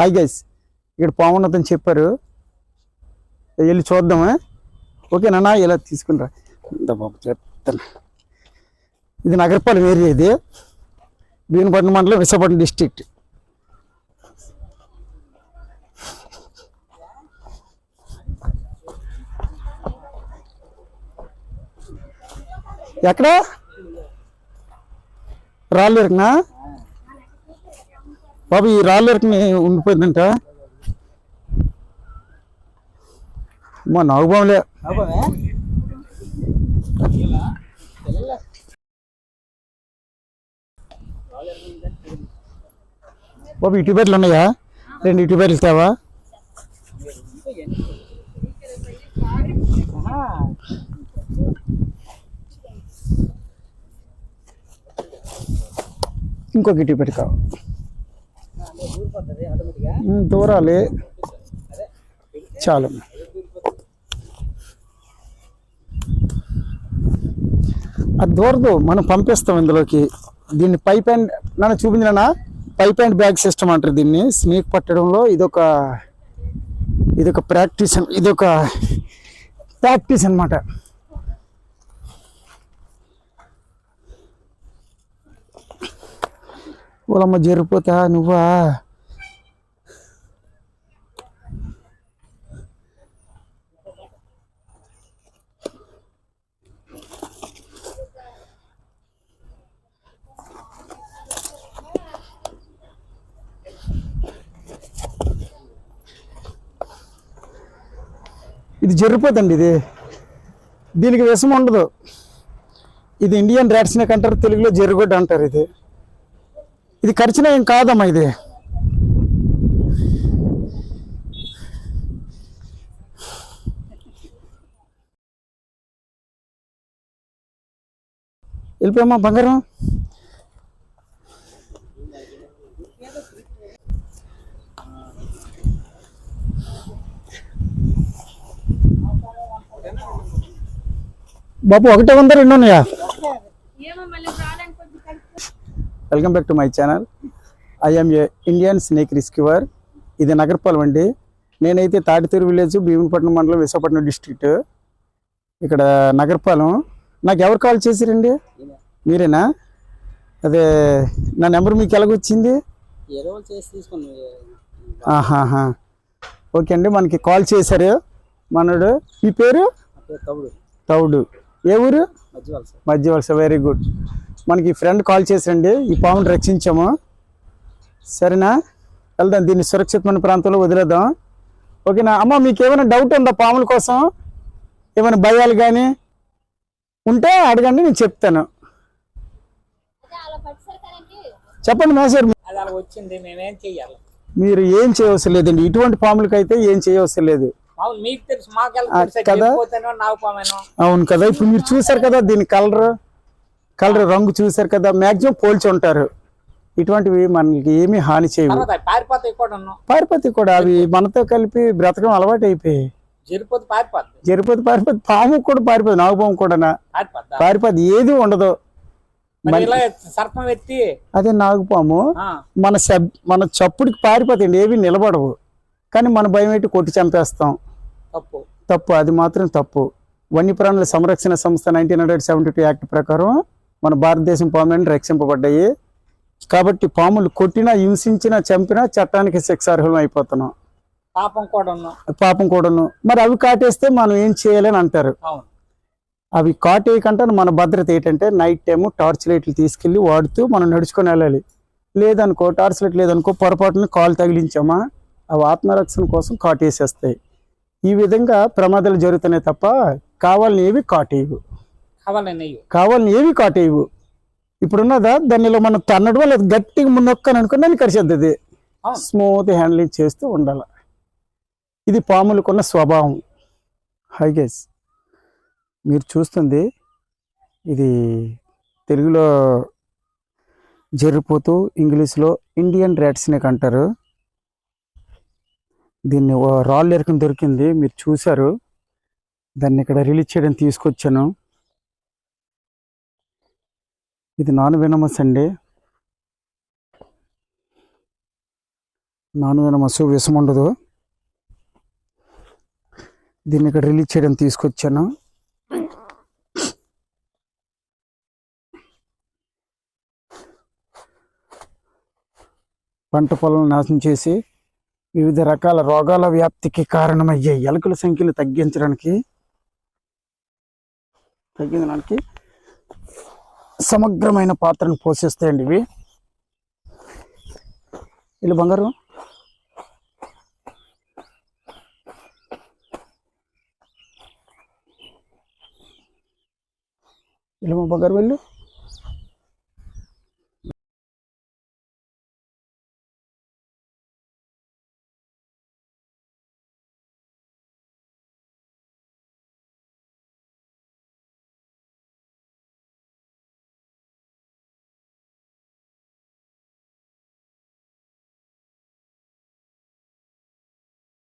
Hi guys ఇక్కడ పామున్నదని చెప్పారు. వెళ్ళి చూద్దామా? ఓకేనా ఇలా తీసుకునిరా. బాబు చెప్తాను. ఇది నగరపాలెం ఏరియా ఇది. భీమపట్నం మండలం విశాఖపట్నం డిస్ట్రిక్ట్ ఎక్కడ? రాళ్ళు ఇరకనా బాబు ఈ రాళ్ళు ఉండిపోయిందంట. మా నాగుబాములే బాబు ఇటు బెడ్లు ఉన్నాయా? రెండు ఇటు బెడ్లు తేవా ఇంకొక ఇటు పెట్టుకోవాలి దూరాలి. చాలు. అది దూరదు మనం పంపిస్తాం ఇందులోకి. దీన్ని పైప్ అండ్ నన్ను చూపించిన పైప్ అండ్ బ్యాగ్ సిస్టమ్ అంటారు దీన్ని. స్నేక్ పట్టడంలో ఇదొక ఇదొక ప్రాక్టీస్ ఇదొక ప్రాక్టీస్ అన్నమాట. ఓలమ్మ జరిపోతా నువ్వా? ఇది జరిపోతండి ఇది. దీనికి విషం ఉండదు. ఇది ఇండియన్ ర్యాట్ స్నేక్ అంటారు తెలుగులో జరుగుడ్ అంటారు ఇది. ఇది ఖర్చున ఏం కాదమ్మా ఇది. వెళ్ళిపోయమ్మా బంగారం? బాబు ఒకటే ఉందా రెండు ఉన్నాయా? Welcome back to my channel I'm a Indian snake rescuer ఇది నగరపాలెం అండి. నేనైతే తాటితూరు విలేజ్ భీమునిపట్నం మండలం విశాఖపట్నం డిస్ట్రిక్ట్ ఇక్కడ నగరపాలెం. నాకు ఎవరు కాల్ చేసిరండి? మీరేనా? అదే నా నెంబర్ మీకు ఎలాగొచ్చింది? ఆహాహా. ఓకే అండి మనకి కాల్ చేశారు. మనడు మీ పేరు? తమ్ముడు తౌడు ఏ ఊరు? మధ్య వలస మధ్య వలస వెరీ గుడ్ మనకి ఫ్రెండ్ కాల్ చేసండి ఈ పామును రక్షించాము. సరేనా? వెళ్దాం దీన్ని సురక్షితమైన ప్రాంతంలో వదిలేద్దాం. ఓకేనా? అమ్మ మీకు ఏమైనా డౌట్ ఉందా పాముల కోసం? ఏమైనా భయాలు కానీ ఉంటే అడగండి నేను చెప్తాను. చెప్పండి మేసారు మీరు ఏం చేయవసరం లేదండి. ఇటువంటి పాములకైతే ఏం చేయవసరం లేదు. కదా? అవును కదా ఇప్పుడు మీరు చూసారు కదా దీని కలర్? కలర్ రంగు చూసారు కదా మాక్సిమం పోల్చి ఉంటారు. ఇటువంటివి మనకి ఏమీ హాని చేయవు. పారిపోతాయి కూడా పారిపోతే కూడా అవి మనతో కలిపి బ్రతకడం అలవాటు అయిపోయి జరిపోతే పారిపోతే పాము కూడా పారిపోదు నాగుపాము కూడా పారిపోతే ఏది ఉండదు. సర్పం ఎత్తి అదే నాగుపాము మన మన చప్పుడికి పారిపోతాయండి ఏవి నిలబడవు. కానీ మన భయం ఏంటి కొట్టి చంపేస్తాం. తప్పు. తప్పు. అది మాత్రం తప్పు. వన్యప్రాణుల సంరక్షణ సంస్థ nineteen hundred seventy two act ప్రకారం మన భారతదేశం పాములను రక్షింపబడ్డాయి. కాబట్టి పాములు కొట్టినా హింసించినా చంపినా చట్టానికి శిక్షార్హులం అయిపోతున్నాం. పాపం కూడా పాపం కూడాను. మరి అవి కాటేస్తే మనం ఏం చేయాలని అంటారు? అవి కాటేయకంటే మన భద్రత ఏంటంటే నైట్ టైము టార్చ్ లైట్లు తీసుకెళ్ళి వాడుతూ మనం నడుచుకొని వెళ్ళాలి. లేదనుకో టార్చ్ లైట్ లేదనుకో పొరపాటున కాలు తగిలించామా? అవి ఆత్మరక్షణ కోసం కాటేసేస్తాయి. ఈ విధంగా ప్రమాదాలు జరుగుతున్నాయి తప్ప కావాలని ఏవి కాటేయవు. కావాలని ఏవి? కాటేయవు. ఇప్పుడున్నదా దానిలో మనం తన్నడం అది గట్టిగా మున్నొక్కని అనుకుని దాన్ని కరిచేద్ది. స్మూత్ హ్యాండ్లింగ్ చేస్తూ ఉండాలి. ఇది పాములకున్న స్వభావం. హై గైస్ మీరు చూస్తుంది ఇది తెలుగులో జరిపోతూ ఇంగ్లీష్లో ఇండియన్ ర్యాట్ స్నేక్ అంటారు దీన్ని ఓ రాళ్ళు ఎరకం దొరికింది మీరు చూశారు. దాన్ని ఇక్కడ రిలీజ్ చేయడం తీసుకొచ్చాను. ఇది నాన్ వినమస్ అండి. నాను వినమస్ విషం ఉండదు. దీన్ని ఇక్కడ రిలీజ్ చేయడం తీసుకొచ్చాను. పంట పొలం నాశనం చేసి వివిధ రకాల రోగాల వ్యాప్తికి కారణమయ్యే ఎలుకల సంఖ్యలు తగ్గించడానికి తగ్గించడానికి సమగ్రమైన పాత్రను పోషిస్తాయండి ఇవి. వీళ్ళు బంగారు. వీళ్ళు బంగారు వెళ్ళు.